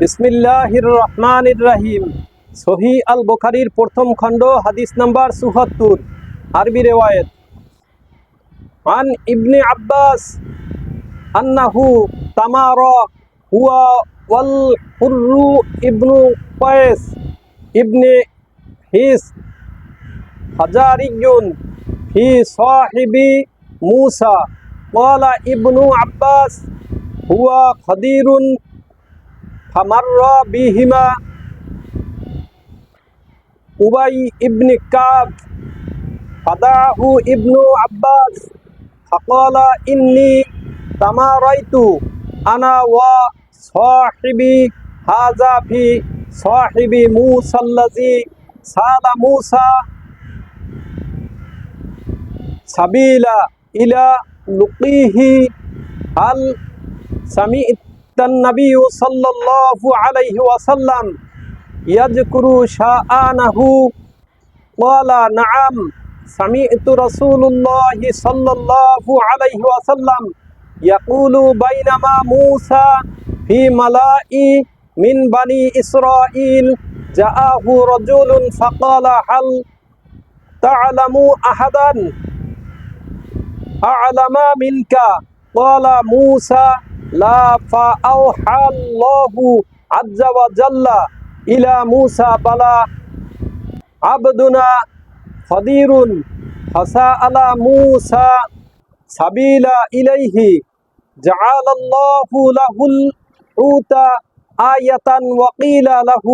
বিসমিল্লাহির রহমানির রাহিম সহি আল বুখারির প্রথম খণ্ড হাদিস নাম্বার চুহাত্তর আরবি রেওয়ায়েত عن ابن عباس أنه تمار هو والحر ابن قيس ابن حيس حجاري في صاحب موسى قال ابن عباس هو خدير فمر بهما أبي ابن كعب فدعه ابن عباس فقال إني تماريت أنا وصاحبي هذا في صاحب موسى الذي سال موسى سبيلا إلى لقيه هل سمعت النبي صلى الله عليه وسلم يذكر شاءنه قال نعم سمعت رسول الله صلى الله عليه وسلم يقول بينما موسى في ملاء من بني إسرائيل جاءه رجل فقال هل تعلم أحدا أعلم منك قال موسى لا فأوحى الله عز وجل إلى موسى بلا عبدنا فضير فسأل موسى سبيلا إليه جعل الله له الحوت آية وقيل له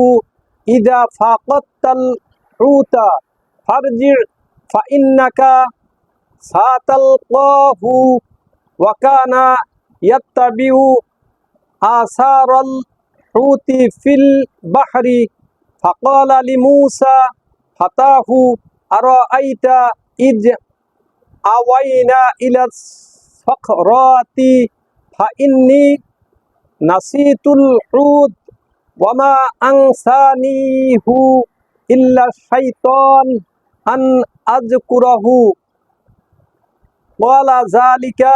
إذا فقدت الحوت فارجع فإنك ساتلقاه وكان ইয়াত্তাবিউ আসারাল হুতি ফিল বাহরি। ফাকাল আলী মুসা ফাতাহু আর আইতা ইজ আওয়াইনা ইলা সখরাতি, ফাইন্নি নাসিতুল হুদ ওয়ামা আংসানিহু ইল্লা শাইতান আন আজকুরাহু ওয়ালা জালিকা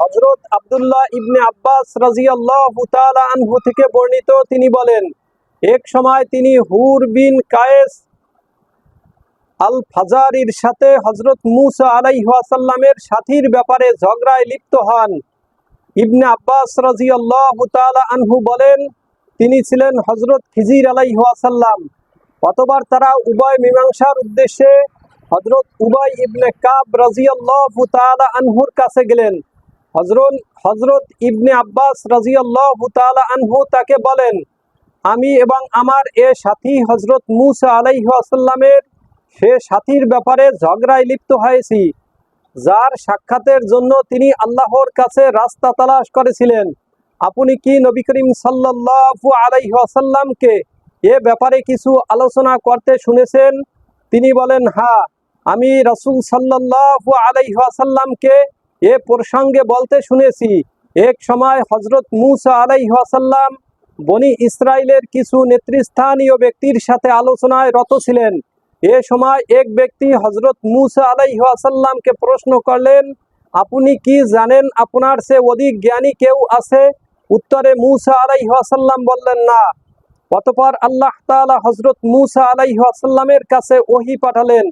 হজরত আবদুল্লাহ ইবনে আব্বাস রাজিয়াল্লাহ আনহু থেকে বর্ণিত, তিনি বলেন, এক সময় তিনি হুর বিন কায়েস আল ফাজারির সাথে হজরত মুসা আলাইহাসাল্লামের সাথীর ব্যাপারে ঝগড়ায় লিপ্ত হন। ইবনে আব্বাস রাজিয়াল্লাহ আনহু বলেন, তিনি ছিলেন হজরত খিজির আলাইহাসাল্লাম অতবার তারা উভয় মীমাংসার উদ্দেশ্যে হজরত উবাই ইবনে কাব রাজিয়াল্লাহ তাআলা আনহুর কাছে গেলেন। হজরত হজরত ইবনে আব্বাস রাজিয়াল্লাহ তাআলা আনহু তাকে বলেন, আমি এবং আমার এ সাথী হজরত মুসা আলাইহাসাল্লামের সে সাথীর ব্যাপারে ঝগড়ায় লিপ্ত হয়েছি, যার সাক্ষাতের জন্য তিনি আল্লাহর কাছে রাস্তা তালাশ করেছিলেন। আপনি কি নবী করিম সাল্লাল্লাহু আলাইহি ওয়াসাল্লামকে এ ব্যাপারে কিছু আলোচনা করতে শুনেছেন? তিনি বলেন হ্যাঁ আমি রাসূল সাল্লাল্লাহু আলাইহি ওয়াসাল্লামকে এ প্রসঙ্গে বলতে শুনেছি, এক সময় হজরত মুসা আলাইহি ওয়াসাল্লাম বনি ইসরায়েলের কিছু নেতৃস্থানীয় ব্যক্তির সাথে আলোচনায় রত ছিলেন। এ সময় এক ব্যক্তি হজরত মুসা আলাইহাসাল্লামকে প্রশ্ন করলেন, আপনি কি জানেন আপনার সে অধিক জ্ঞানী কেউ আছে? উত্তরে মুসা আলাইহাসাল্লাম বললেন, না। অতপর আল্লাহ তাআলা হজরত মুসা আলাইহাসাল্লামের কাছে ওহি পাঠালেন,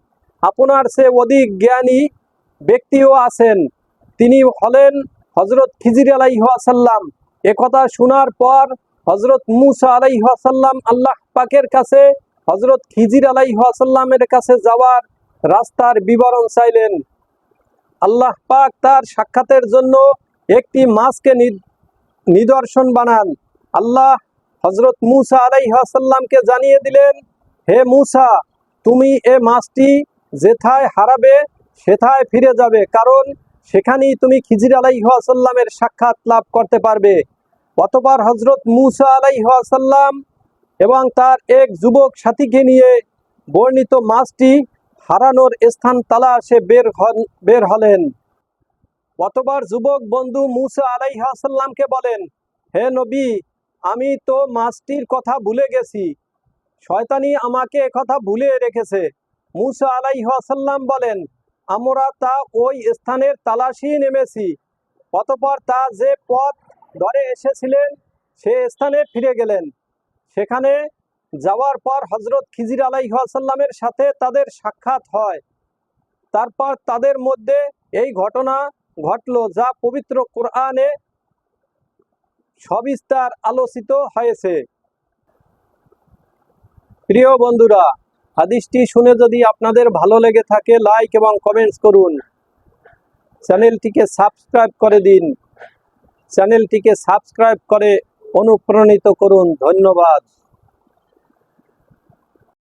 আপনার সে অধিক জ্ঞানী ব্যক্তিও আছেন। তিনি হলেন হজরত খিজির আলাইহাসাল্লাম একথা শোনার পর হজরত মুসা আলাইহাসাল্লাম আল্লাহ পাকের কাছে হজরত খিজির আলাইহাসাল্লামের কাছে যাওয়ার রাস্তার বিবরণ চাইলেন। আল্লাহ পাক তার সাক্ষাতের জন্য একটি মাছকে নিদর্শন বানান। আল্লাহ হজরত মুসা আলাইহাসাল্লামকে জানিয়ে দিলেন, হে মুসা, তুমি এ মাছটি যেথায় হারাবে, সেথায় ফিরে যাবে। কারণ সেখানেই তুমি খিজির আলাইহাসাল্লামের সাক্ষাৎ লাভ করতে পারবে। অতবার হজরত মুসা আলাইহাসাল্লাম এবং তার এক যুবক সাথীকে নিয়ে বর্ণিত মাছটি হারানোর স্থান তালাশে বের হন, বের হলেন। অতবার যুবক বন্ধু মুসা আলাইহাসাল্লামকে বলেন, হে নবী, আমি তো মাছটির কথা ভুলে গেছি। শয়তানি আমাকে কথা ভুলে রেখেছে। মুসা আলাইহাসাল্লাম বলেন আমরা তা ওই স্থানের তালাশি নেমেছি। অতপর তা যে পথ ধরে এসেছিলেন, সে স্থানে ফিরে গেলেন। সেখানে যাওয়ার পর হজরত খিজির আলাইহাসাল্লামের সাথে তাদের সাক্ষাৎ হয়। তারপর তাদের মধ্যে এই ঘটনা ঘটলো যা পবিত্র কোরআনে সবিস্তার আলোচিত হয়েছে। প্রিয় বন্ধুরা হাদিসটি শুনে যদি আপনাদের ভালো লেগে থাকে লাইক এবং কমেন্টস করুন। চ্যানেলটিকে সাবস্ক্রাইব করে দিন। চ্যানেলটিকে সাবস্ক্রাইব করে অনুপ্রাণিত করুন। ধন্যবাদ।